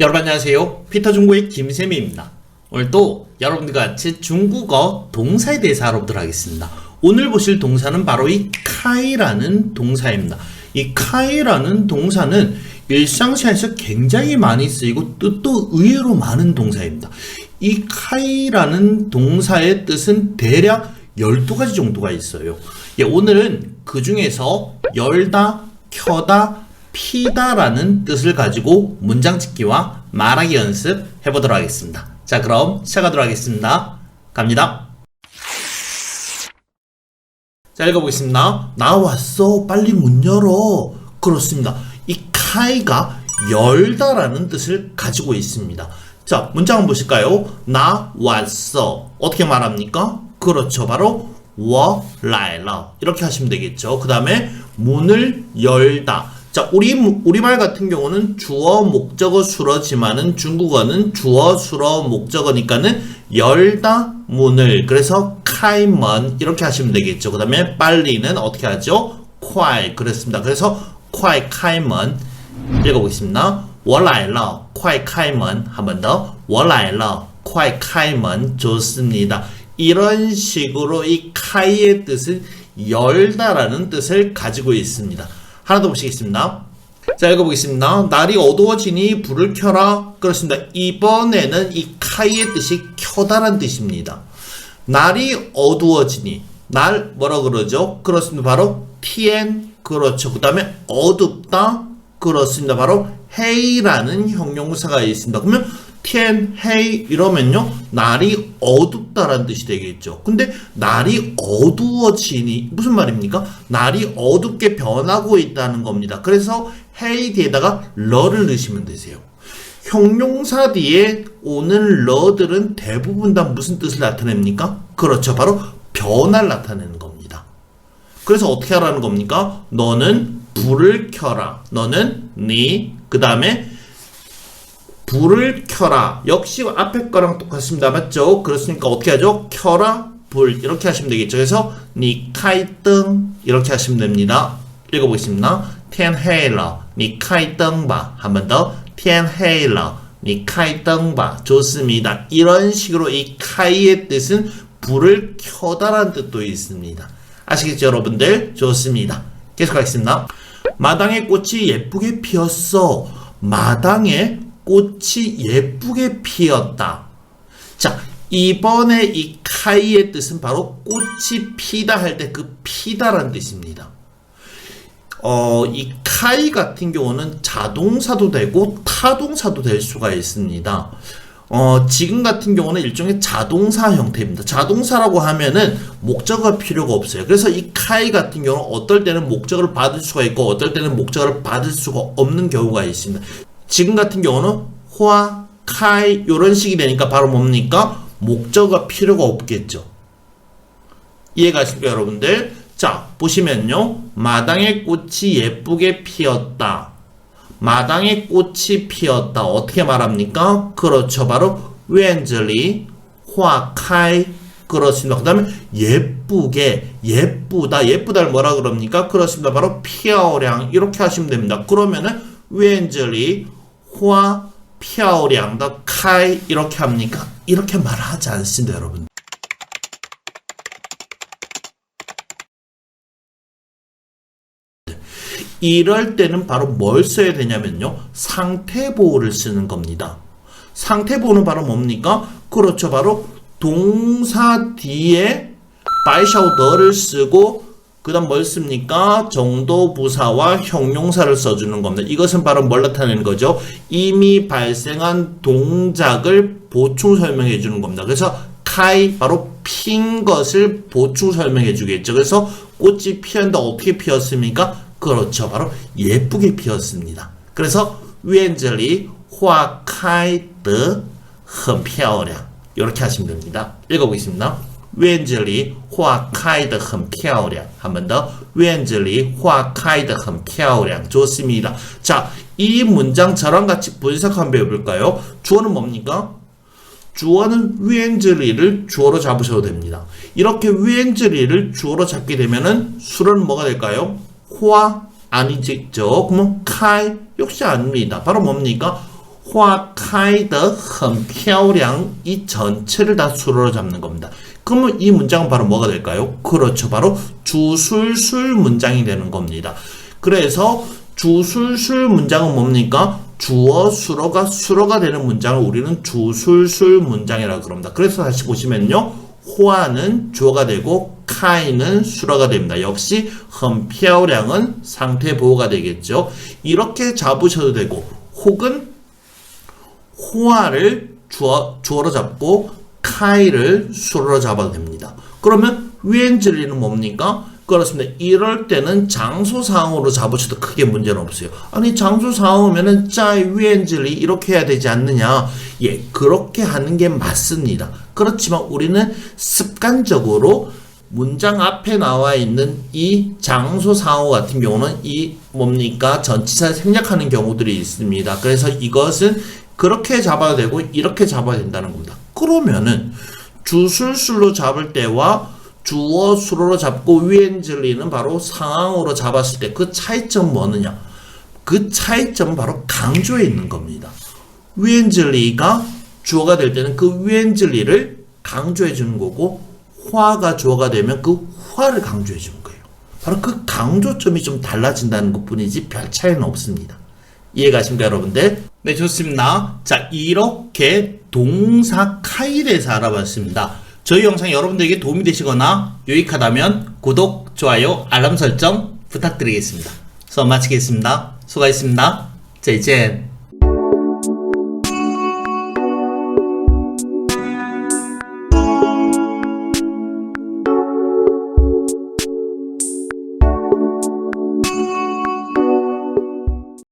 여러분 안녕하세요. 피터 중국의 김세미입니다. 오늘 또 여러분들과 같이 중국어 동사에 대해서 알아보도록 하겠습니다. 오늘 보실 동사는 바로 이 카이라는 동사입니다. 이 카이라는 동사는 일상생활에서 굉장히 많이 쓰이고 또, 또 의외로 많은 동사입니다. 이 카이라는 동사의 뜻은 대략 12가지 정도가 있어요. 예, 오늘은 그 중에서 열다, 켜다, 피다라는 뜻을 가지고 문장 찍기와 말하기 연습 해보도록 하겠습니다. 자, 그럼 시작하도록 하겠습니다. 갑니다. 자, 읽어보겠습니다. 나왔어. 빨리 문 열어. 그렇습니다. 이 카이가 열다라는 뜻을 가지고 있습니다. 자, 문장 한번 보실까요? 나 왔어. 어떻게 말합니까? 그렇죠. 바로 워 라일러. 이렇게 하시면 되겠죠. 그 다음에 문을 열다. 자, 우리 우리말 같은 경우는 주어 목적어 수러지만은 중국어는 주어 수러 목적어니까는 열다 문을 그래서 카이먼 이렇게 하시면 되겠죠. 그다음에 빨리는 어떻게 하죠? 콰이 그랬습니다. 그래서 콰이 카이먼 읽어보겠습니다. 我来了,快开门. 한 번 더. 我来了,快开门. 좋습니다. 이런 식으로 이 카이의 뜻은 열다라는 뜻을 가지고 있습니다. 하나 더 보시겠습니다. 자, 읽어보겠습니다. 날이 어두워지니 불을 켜라. 그렇습니다. 이번에는 이 카이의 뜻이 켜다란 뜻입니다. 날이 어두워지니. 날 뭐라 그러죠? 그렇습니다. 바로 tien. 그렇죠. 그 다음에 어둡다. 그렇습니다. 바로 헤이라는 형용사가 있습니다. 그러면 tien, 헤이 이러면요. 날이 어둡다라는 뜻이 되겠죠. 근데 날이 어두워지니 무슨 말입니까? 날이 어둡게 변하고 있다는 겁니다. 그래서 헤이 뒤에다가 러를 넣으시면 되세요. 형용사 뒤에 오는 러들은 대부분 다 무슨 뜻을 나타냅니까? 그렇죠. 바로 변화를 나타내는 겁니다. 그래서 어떻게 하라는 겁니까? 너는 불을 켜라. 너는 네, 그 다음에 불을 켜라. 역시 앞에 거랑 똑같습니다. 맞죠? 그렇으니까 어떻게 하죠? 켜라, 불. 이렇게 하시면 되겠죠. 그래서 니 카이등 이렇게 하시면 됩니다. 읽어보겠습니다. 天黑了,你开灯吧. 한 번 더. 天黑了,你开灯吧. 좋습니다. 이런 식으로 이 카이의 뜻은 불을 켜다라는 뜻도 있습니다. 아시겠죠, 여러분들? 좋습니다. 계속하겠습니다. 마당에 꽃이 예쁘게 피었어. 마당에 꽃이 예쁘게 피었다. 자, 이번에 이 카이의 뜻은 바로 꽃이 피다 할 때 그 피다라는 뜻입니다. 어, 이 카이 같은 경우는 자동사도 되고 타동사도 될 수가 있습니다. 어, 지금 같은 경우는 일종의 자동사 형태입니다. 자동사라고 하면은 목적어가 필요가 없어요. 그래서 이 카이 같은 경우는 어떨 때는 목적어를 받을 수가 있고 어떨 때는 목적어를 받을 수가 없는 경우가 있습니다. 지금 같은 경우는 화, 카이 이런 식이 되니까 바로 뭡니까? 목적어가 필요가 없겠죠. 이해가십니까 여러분들? 자 보시면요. 마당에 꽃이 예쁘게 피었다. 마당에 꽃이 피었다. 어떻게 말합니까? 그렇죠. 바로 웬젤리 화카이 그렇습니다. 그 다음에 예쁘게 예쁘다 예쁘다를 뭐라 그럽니까? 그렇습니다. 바로 피어량 이렇게 하시면 됩니다. 그러면은 웬젤리 화 피어량 더 카이 이렇게 합니까? 이렇게 말하지 않습니다, 여러분. 이럴 때는 바로 뭘 써야 되냐면요. 상태 보호를 쓰는 겁니다. 상태 보호는 바로 뭡니까? 그렇죠. 바로 동사 뒤에 바이샤우더를 쓰고 그다음 뭘 씁니까? 정도 부사와 형용사를 써주는 겁니다. 이것은 바로 뭘 나타내는 거죠? 이미 발생한 동작을 보충 설명해 주는 겁니다. 그래서 카이 바로 핀 것을 보충 설명해 주겠죠. 그래서 꽃이 피었는데 어떻게 피었습니까? 그렇죠. 바로 예쁘게 피었습니다. 그래서 웬젤리 화开得很漂亮 이렇게 하시면 됩니다. 읽어보겠습니다. 院子里花开得很漂亮. 한 번 더. 院子里花开得很漂亮. 좋습니다. 자, 이 문장 저랑 같이 분석 한번 해볼까요? 주어는 뭡니까? 주어는 院子리를 주어로 잡으셔도 됩니다. 이렇게 院子리를 주어로 잡게 되면은 수는 뭐가 될까요? 화 아니죠. 그러면 카이 역시 아닙니다. 바로 뭡니까? 花开得很漂亮이 전체를 다 수로로 잡는 겁니다. 그러면 이 문장은 바로 뭐가 될까요? 그렇죠. 바로 주술술 문장이 되는 겁니다. 그래서 주술술 문장은 뭡니까? 주어 수로가 수로가 되는 문장을 우리는 주술술 문장이라 그럽니다. 그래서 다시 보시면요. 호화는 주어가 되고 카이는 수로가 됩니다. 역시 험피아오량은 상태 보호가 되겠죠. 이렇게 잡으셔도 되고 혹은 호화를 주어, 주어로 잡고 카이를 수로로 잡아도 됩니다. 그러면 위엔젤리는 뭡니까? 그렇습니다. 이럴 때는 장소상으로 잡으셔도 크게 문제는 없어요. 아니 장소상으면은 짜이 위엔젤리 이렇게 해야 되지 않느냐? 예, 그렇게 하는 게 맞습니다. 그렇지만 우리는 습관적으로 문장 앞에 나와 있는 이 장소 상호 같은 경우는 이 뭡니까 전치사를 생략하는 경우들이 있습니다. 그래서 이것은 그렇게 잡아야 되고 이렇게 잡아야 된다는 겁니다. 그러면은 주술술로 잡을 때와 주어 수로로 잡고 위엔젤리는 바로 상황으로 잡았을 때 그 차이점 뭐느냐? 그 차이점은 바로 강조에 있는 겁니다. 위엔젤리가 주어가 될 때는 그 위엔젤리를 강조해 주는 거고 화가 주어가 되면 그 화를 강조해 주는 거예요. 바로 그 강조점이 좀 달라진다는 것 뿐이지 별 차이는 없습니다. 이해가십니까, 여러분들? 네, 좋습니다. 자, 이렇게 동사 카이에 대해서 알아봤습니다. 저희 영상이 여러분들에게 도움이 되시거나 유익하다면 구독, 좋아요, 알람 설정 부탁드리겠습니다. 수업 마치겠습니다. 수고하셨습니다. 再见。